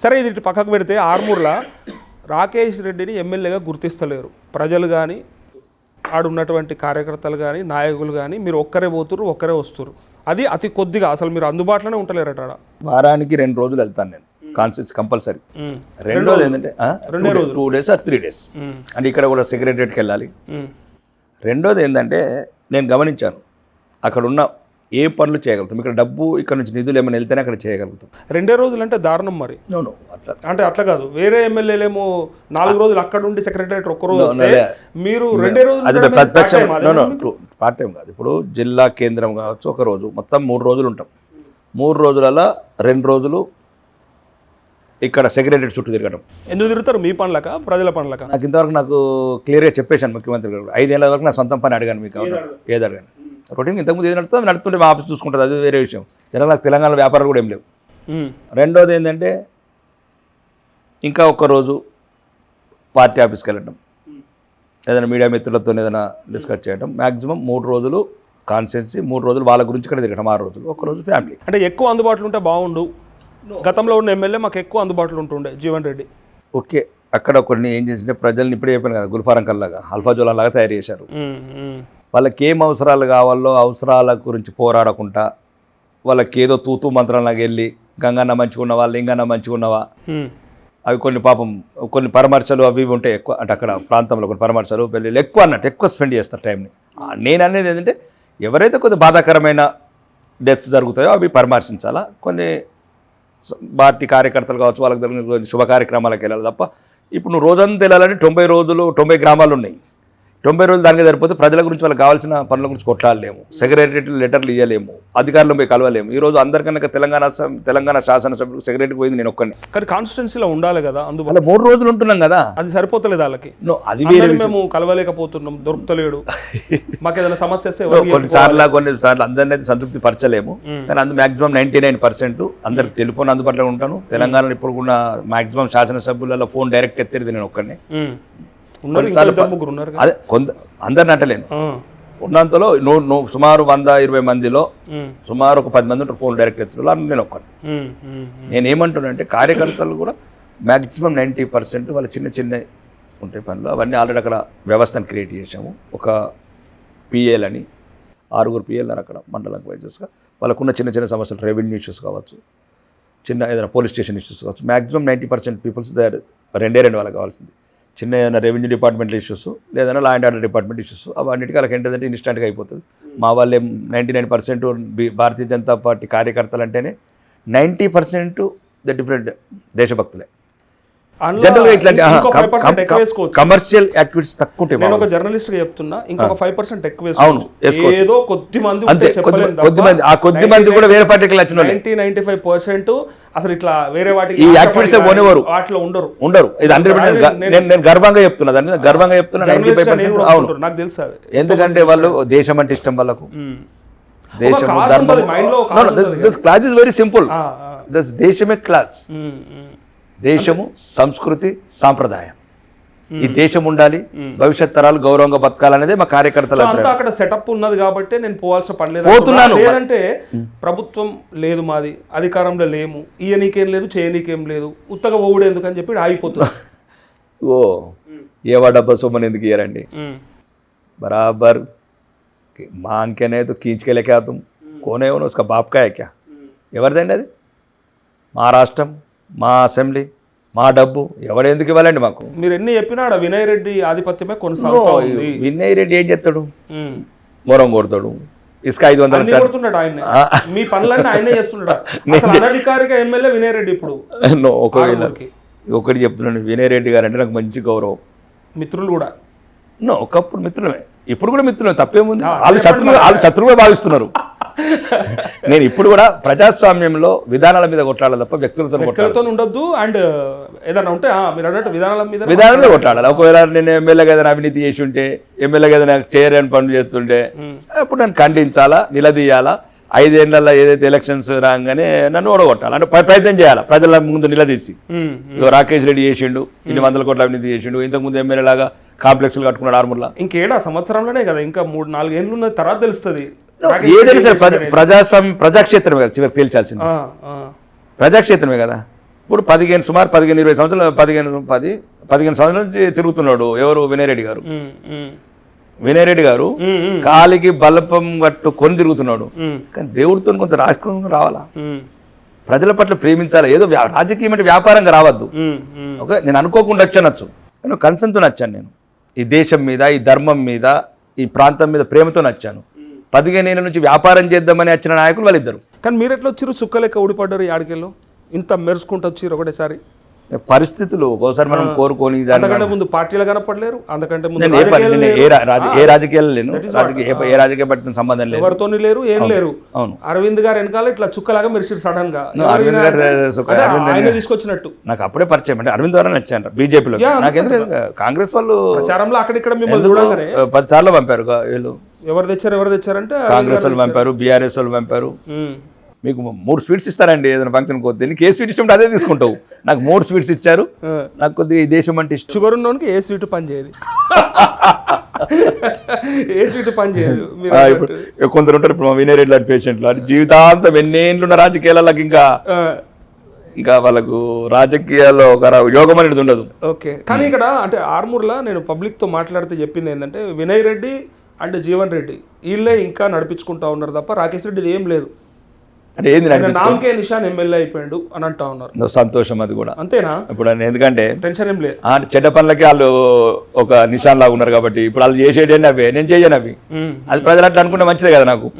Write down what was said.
సరే ఇది ఇటు పక్కకు పెడితే ఆర్మూర్లో రాకేష్ రెడ్డిని ఎమ్మెల్యేగా గుర్తిస్తలేరు. ప్రజలు కానీ ఆడున్నటువంటి కార్యకర్తలు కానీ నాయకులు కానీ మీరు ఒక్కరే పోతురు ఒక్కరే వస్తురు అది అతి కొద్దిగా అసలు మీరు అందుబాటులోనే ఉంటలేరట వారానికి రెండు రోజులు వెళ్తాను నేను. Consent compulsory. ఉమ్. రెండోది ఏంటంటే two days or three days అంటే ఇక్కడ కూడా సెక్రటరియట్కి వెళ్ళాలి. రెండోది ఏంటంటే నేను గమనించాను. అక్కడ ఉన్న ఏ పనులు చేయగలుగుతాం? ఇక్కడ డబ్బు ఇక్కడ నుంచి నిధులు ఏమైనా వెళ్తేనే అక్కడ చేయగలుగుతాం. రెండే రోజులు అంటే దారుణం మరి. నో అట్లా. అంటే అట్లా కాదు. వేరే ఎమ్మెల్యేలేమో నాలుగు రోజులు అక్కడ ఉండి సెక్రటరీ ఒక్క రోజు. మీరు రెండే రోజులు అది ప్రతిపక్షం? పార్ట్ టైం కాదు. ఇప్పుడు జిల్లా కేంద్రం కావచ్చు ఒక రోజు మొత్తం మూడు రోజులు ఉంటాం. మూడు రోజులలో రెండు రోజులు ఇక్కడ సెక్రటరీ చుట్టూ తిరగడం ఎందుకు తిరుగుతారు? మీ పనులక? ప్రజల పనులక? నాకు ఇంతవరకు నాకు క్లియర్గా చెప్పేశాను ముఖ్యమంత్రి గారు. ఐదేళ్ళ వరకు నా సొంతం పని అడిగాను మీకు. అవును ఏది అడిగాను? రొటీన్ ఇంతకుముందు ఏది నడుస్తుంది నడుతుంటే మా ఆఫీస్ చూసుకుంటుంది. అది వేరే విషయం. జనరల్ నాకు తెలంగాణ వ్యాపారాలు కూడా ఏం లేవు. రెండోది ఏంటంటే ఇంకా ఒక్క రోజు పార్టీ ఆఫీస్కి వెళ్ళడం ఏదైనా మీడియా మిత్రులతో ఏదైనా డిస్కస్ చేయడం మ్యాక్సిమం మూడు రోజులు కాన్స్టిట్యున్సీ మూడు రోజులు వాళ్ళ గురించి ఇక్కడ తిరగడం ఆరు రోజులు ఒక రోజు ఫ్యామిలీ. అంటే ఎక్కువ అందుబాటులో ఉంటే బాగుండు. గతంలో ఉన్న ఎమ్మెల్యే మాకు ఎక్కువ అందుబాటులో ఉంటుండే జీవన్ రెడ్డి. ఓకే అక్కడ కొన్ని ఏం చేసింటే ప్రజల్ని ఇప్పుడే చెప్పాను కదా గుల్ఫారం కల్లాగా అల్ఫాజోలా లాగా తయారు చేశారు. వాళ్ళకి ఏం అవసరాలు కావాలో అవసరాల గురించి పోరాడకుండా వాళ్ళకి ఏదో తూతూ మంత్రంలాగా వెళ్ళి గంగన్న మంచిగున్నవా లింగన్న మంచిగున్నవా ఉమ్. అవి కొన్ని పాపం కొన్ని పరామర్శలు అవి ఇవి ఉంటాయి ఎక్కువ అంటే అక్కడ ప్రాంతంలో కొన్ని పరామర్శలు పెళ్ళిళ్ళు ఎక్కువ అన్నట్టు ఎక్కువ స్పెండ్ చేస్తారు టైంని. నేను అనేది ఏంటంటే ఎవరైతే కొద్ది బాధాకరమైన డెత్స్ జరుగుతాయో అవి పరామర్శించాలా? కొన్ని పార్టీ కార్యకర్తలు కావచ్చు వాళ్ళకి జరిగిన కొన్ని శుభ కార్యక్రమాలకు వెళ్ళాలి తప్ప ఇప్పుడు నువ్వు రోజంతా వెళ్ళాలంటే తొంభై రోజులు తొంభై గ్రామాలు ఉన్నాయి. తొంభై రోజులు దానికి సరిపోతే ప్రజల గురించి వాళ్ళకి కావాల్సిన పనుల గురించి కొట్లాడలేము. సెక్రటరీ లెటర్లు ఇవ్వలేము అధికారులను పోయి కలవలేము. ఈరోజు అందరికన్నా తెలంగాణ తెలంగాణ శాసనసభ్యులకు సెక్రటరీకి పోయింది నేను ఒక్కడిని. కానీ కాన్స్టిట్యున్సీలో ఉండాలి కదా అందుబాటు అలా మూడు రోజులు ఉంటున్నాం కదా. అది సరిపోతలేదు వాళ్ళకి. అది మేము కలవలేకపోతున్నాం దొరుకుతలేడు. మాకు ఏదైనా సమస్య వస్తే ఎవరికి కొన్ని సార్లు కొన్ని సార్లు అందరినీ అయితే సంతృప్తి పరచలేము. కానీ అందు మాక్సిమం నైంటీ నైన్ పర్సెంట్ అందరికి టెలిఫోన్ అందుబాటులో ఉంటాను. తెలంగాణలో ఇప్పుడు కూడా మాక్సిమం శాసనసభ్యులలో ఫోన్ డైరెక్ట్ ఎత్తేది నేను ఒక్కడిని. అదే కొంత అందరిని అంటలేను. ఉన్నంతలో నువ్వు నువ్వు సుమారు వంద ఇరవై మందిలో సుమారు ఒక పది మంది ఉంటారు ఫోన్ డైరెక్ట్ ఎత్తులో నేను ఒక్కడిని. ఉమ్, ఉమ్, నేను ఏమంటున్నానంటే కార్యకర్తలు కూడా మ్యాక్సిమం నైంటీ పర్సెంట్ వాళ్ళ చిన్న చిన్న ఉంటాయి పనులు అవన్నీ ఆల్రెడీ అక్కడ వ్యవస్థను క్రియేట్ చేసాము ఒక పిఏలని ఆరుగురు పిఏలు అక్కడ మండలం వైజెస్గా. వాళ్ళకున్న చిన్న చిన్న సమస్యలు రెవెన్యూ ఇష్యూస్ కావచ్చు చిన్న ఏదైనా పోలీస్ స్టేషన్ ఇష్యూస్ కావచ్చు maximum ninety percent peoples they రెండే రెండు వాళ్ళకి కావాల్సింది. చిన్న ఏదైనా రెవెన్యూ డిపార్ట్మెంట్ ఇష్యూస్ లేదన్నా law and order department issues అవన్నిటికీ వాళ్ళకి ఏంటంటే ఇన్స్టెంట్గా అయిపోతుంది. మా వాళ్ళే ninety nine percent Bharatiya Janata Party కార్యకర్తలు అంటేనే నైంటీ పర్సెంట్ ద డిఫరెంట్ దేశభక్తులే. జనరల్గా ఇట్లాంటి కమర్షియల్ యాక్టివిటీస్ తక్కువ ఉంటాయి నేను ఒక జర్నలిస్ట్ చెప్తున్నా ఇంకొక ఫైవ్ పర్సెంట్ ఎక్కువ అవును, ఏదో కొద్ది మంది అంతే కొద్ది మంది ఆ కొద్ది మంది కూడా వేరే పార్టీకి వాళ్ళే నైన్టీ నైన్టీ ఫైవ్ పర్సెంట్ అసలు ఇట్లా వేరే వాటికి ఈ ఆశపడి activities ఏ కానీ పోనివ్వరు. వాటిలో ఉండరు. ఉండరు. ఇది హండ్రెడ్ నేను నేను గర్వంగా చెప్తున్నా దాని మీద గర్వంగా చెప్తున్నా నైంటీ జర్నలిస్ట్ ఫైవ్ పర్సెంట్ అవును. నాకు తెలుసు ఎందుకంటే వాళ్ళు దేశం అంటే ఇష్టం వాళ్ళకు. class ధర్మం class is very simple. This దేశమే క్లాస్. దేశము సంస్కృతి సాంప్రదాయం. ఈ దేశం ఉండాలి భవిష్యత్ తరాలు గౌరవంగా బతకాలనేదే మా కార్యకర్తల అక్కడ సెటప్ ఉన్నది కాబట్టి నేను పోవాల్సిన పని లేదు పోతున్నాను. లేదంటే ప్రభుత్వం లేదు మాది అధికారంలో లేము. ఈయనీకేం లేదు చేయనీకేం లేదు. ఉత్తగా ఓవుడు ఎందుకని చెప్పి ఆగిపోతున్నా ఓ ఏవా డబ్బా సొమ్మని ఎందుకు ఇయ్యారండి? బరాబర్. మాంకెనే కీంచుకెళ్ళకేతం కోనే ఉన్నా బాప్కాయ క్యా ఎవరిదండి అది? మహారాష్ట్రం మా అసెంబ్లీ మా డబ్బు ఎవడు ఎందుకు ఇవ్వాలండి మాకు? మీరు ఎన్ని చెప్పినా ఆడ వినయ్ రెడ్డి ఆధిపత్యమే కొనసాగుతా ఉంది. వినయ్ రెడ్డి ఏం చేస్తాడు. మొరం కొడతాడు. ఇసుక ఐదు వందల కొడుతున్నాడు ఆయన మీ పనులన్నీ ఆయనే చేస్తున్నాడు అసలు అనధికారిక ఎమ్మెల్యే వినయ్ రెడ్డి ఇప్పుడు. ఒకవేళ. ఒకటి చెప్తున్నాను వినయ్ రెడ్డి గారు అంటే నాకు మంచి గౌరవం. మిత్రులు కూడా. నో ఒకప్పుడు మిత్రులమే. ఇప్పుడు కూడా మిత్రులమే తప్పేముంది? వాళ్ళు శత్రువు వాళ్ళు శత్రువుగా భావిస్తున్నారు. నేను ఇప్పుడు కూడా ప్రజాస్వామ్యంలో విధానాల మీద కొట్లాడాలి తప్ప వ్యక్తులతో వ్యక్తులతో ఉండొద్దు అండ్ ఏదైనా ఉంటే మీరు అన్నట్టు విధానాల మీద విధానంలో కొట్లాడాలి. ఒకవేళ నేను ఎమ్మెల్యేగా ఏదైనా అవినీతి చేసి ఉంటే ఎమ్మెల్యేగా ఏదైనా చేయలేని పనులు చేస్తుంటే అప్పుడు నన్ను ఖండించాలా నిలదీయాలా? ఐదేళ్ళలో ఏదైతే ఎలక్షన్స్ రాగానే నన్ను ఓడగొట్టాలి? అంటే ప్ర- ప్రయత్నం చేయాలి? ప్రజల ముందు నిలదీసి. రాకేష్ రెడ్డి చేసిండు ఇన్ని వందల కోట్ల అవినీతి చేసిండు ఇంతకుముందు ఎమ్మెల్యే లాగా కాంప్లెక్స్లు కట్టుకున్నాడు ఆర్మూర్లా. ఇంకేడా? సంవత్సరంలోనే కదా ఇంకా మూడు నాలుగు ఏళ్ళు ఉన్న తర్వాత తెలుస్తుంది. ఏదైనా సరే ప్రజ- ప్రజాస్వామ్యం ప్రజాక్షేత్రమే కదా చివరికి తేల్చాల్సింది. ఆ, ఆ. ప్రజాక్షేత్రమే కదా. ఇప్పుడు పదిహేను సుమారు పదిహేను ఇరవై సంవత్సరాలు పదిహేను పది పదిహేను సంవత్సరాల నుంచి తిరుగుతున్నాడు ఎవరు? వినయ్ రెడ్డి గారు. ఉమ్, ఉమ్, వినయ్ రెడ్డి గారు కాలికి బల్లపం కట్టు కొని తిరుగుతున్నాడు. కానీ దేవుడితో కొంత రాజకీయం రావాలా? ప్రజల పట్ల ప్రేమించాలి? ఏదో రాజకీయం అంటే వ్యాపారంగా రావద్దు. ఓకే? నేను అనుకోకుండా వచ్చనొచ్చు కానీ కన్సన్తో నచ్చాను నేను. ఈ దేశం మీద ఈ ధర్మం మీద ఈ ప్రాంతం మీద ప్రేమతో నచ్చాను. పదిహేను ఏళ్ళ నుంచి వ్యాపారం చేద్దామని వచ్చిన నాయకులు వాళ్ళిద్దరు. కానీ మీరు ఎట్లా వచ్చారు చుక్క లెక్క ఊడిపడ్డారు యాడికెళ్ళు? ఇంత మెరుసుకుంటూ వచ్చారు ఒకటేసారి. పరిస్థితులు ఒక్కోసారి మనం కోరుకొని అంతకంటే ముందు పార్టీలు కనపడలేరు అంతకంటే ముందు ఏ రాజకీయాలు నేను ఏ లేను. రాజకీయ ఏ- ఏ రాజకీయ పార్టీతో సంబంధం లేదు. ఎవరితోని లేరు ఏం లేరు. అవును. అరవింద్ గారు వెనకాల ఇట్లా చుక్కలాగా మెరిసిరు సడన్గా. అరవింద్ గారు తీసుకొచ్చినట్టు. నాకు అప్పుడే పరిచయం అంటే అరవింద్ ద్వారా నచ్చాను బీజేపీలో నాకు ఎందుకు? కాంగ్రెస్ వాళ్ళు ప్రచారంలో అక్కడిక్కడ మిమ్మల్ని చూడంగానే. పది సార్లు పంపారు వీళ్ళు. ఎవరు తెచ్చారు ఎవరు తెచ్చారంటే కాంగ్రెస్ వాళ్ళు పంపారు బీఆర్ఎస్ వాళ్ళు పంపారు. మీకు మూడు స్వీట్స్ ఇస్తారండి ఏదైనా ఫంక్షన్ పోతే నీకు ఏ స్వీట్ ఇష్టం అదే తీసుకుంటావు. నాకు మూడు స్వీట్స్ ఇచ్చారు. నాకు కొద్దిగా ఈ దేశం అంటే ఇష్టం. షుగర్ ఉన్నోనికి ఏ స్వీట్ పని చేయదు. ఏ స్వీట్ పని చేయదు. మీరు ఆ, ఇప్పుడు కొందరు ఉంటారు ఇప్పుడు మా వినయ్ రెడ్డి లాంటి పేషెంట్లు అది జీవితాంతం ఎన్నేళ్ళు ఉన్న రాజకీయాలకు ఇంకా ఇంకా వాళ్ళకు రాజకీయాల్లో ఒక యోగం అనేది ఉండదు. ఓకే. కానీ ఇక్కడ అంటే ఆర్మూర్లో నేను పబ్లిక్తో మాట్లాడితే చెప్పింది ఏంటంటే వినయ్ రెడ్డి అండ్ జీవన్ రెడ్డి వీళ్ళే ఇంకా నడిపించుకుంటా ఉన్నారు తప్ప రాకేష్ రెడ్డి ఏం లేదు. అంటే ఏంది నామకే నిషాన్ ఎమ్మెల్యే అయిపోయాడు అని అంటా ఉన్నారు. సంతోషం అది కూడా. అంతేనా? ఇప్పుడు ఎందుకంటే టెన్షన్ ఏం లేదు. చెడ్డ పనులకి వాళ్ళు ఒక నిషాన్ లాగా ఉన్నారు కాబట్టి ఇప్పుడు వాళ్ళు చేసేటి అవే? నేను చేయను అవి. అది ప్రజలు అట్లా అనుకుంటే మంచిదే కదా నాకు.